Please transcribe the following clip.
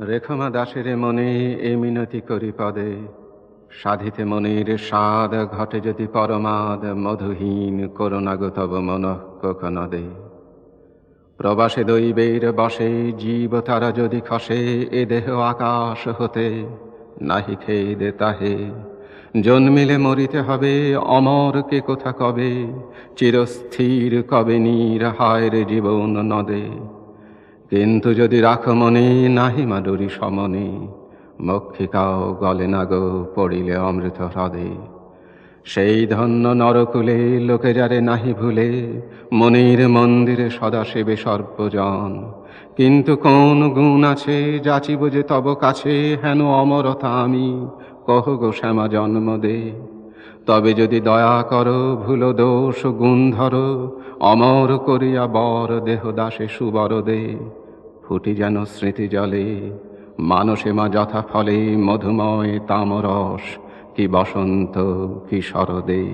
রেখমা দাসের মনে এ মিনতি করি পদে। সাধিতে মনের স্বাদ ঘটে যদি পরমাদ মধুহীন করুণাগো তব মন কখনদে প্রবাসে দৈবের বসে, জীব তারা যদি খসে, এ দেহ আকাশ হতে নাহি খেদে তাহে। জন্মিলে মরিতে হবে, অমর কে কোথা কবে? চিরস্থির কবে নীর হায় রে জীবন নদে। কিন্তু যদি রাখ মনে, নাহি মাডুরি সমনে। মক্ষিকাও গলে না গো, পড়িলে অমৃত হ্রদে। সেই ধন্য নরকুলে, লোকে যারে নাহি ভুলে, মনির মন্দিরে সদা সেবে সর্বজন। কিন্তু কোন গুণ আছে, যাচিব যে তব কাছে, হেন অমরতা আমি, কহ গো শ্যামা জন্ম দে তবে যদি দয়া করো, ভুল দোষ, গুণ ধরো, অমর করিয়া বর দেহ দাসে সুবর দে ফুটি যেন স্মৃতি জলে মানসে মা যথা ফলে, মধুময় তামরস, কি বসন্ত, কি শরদে।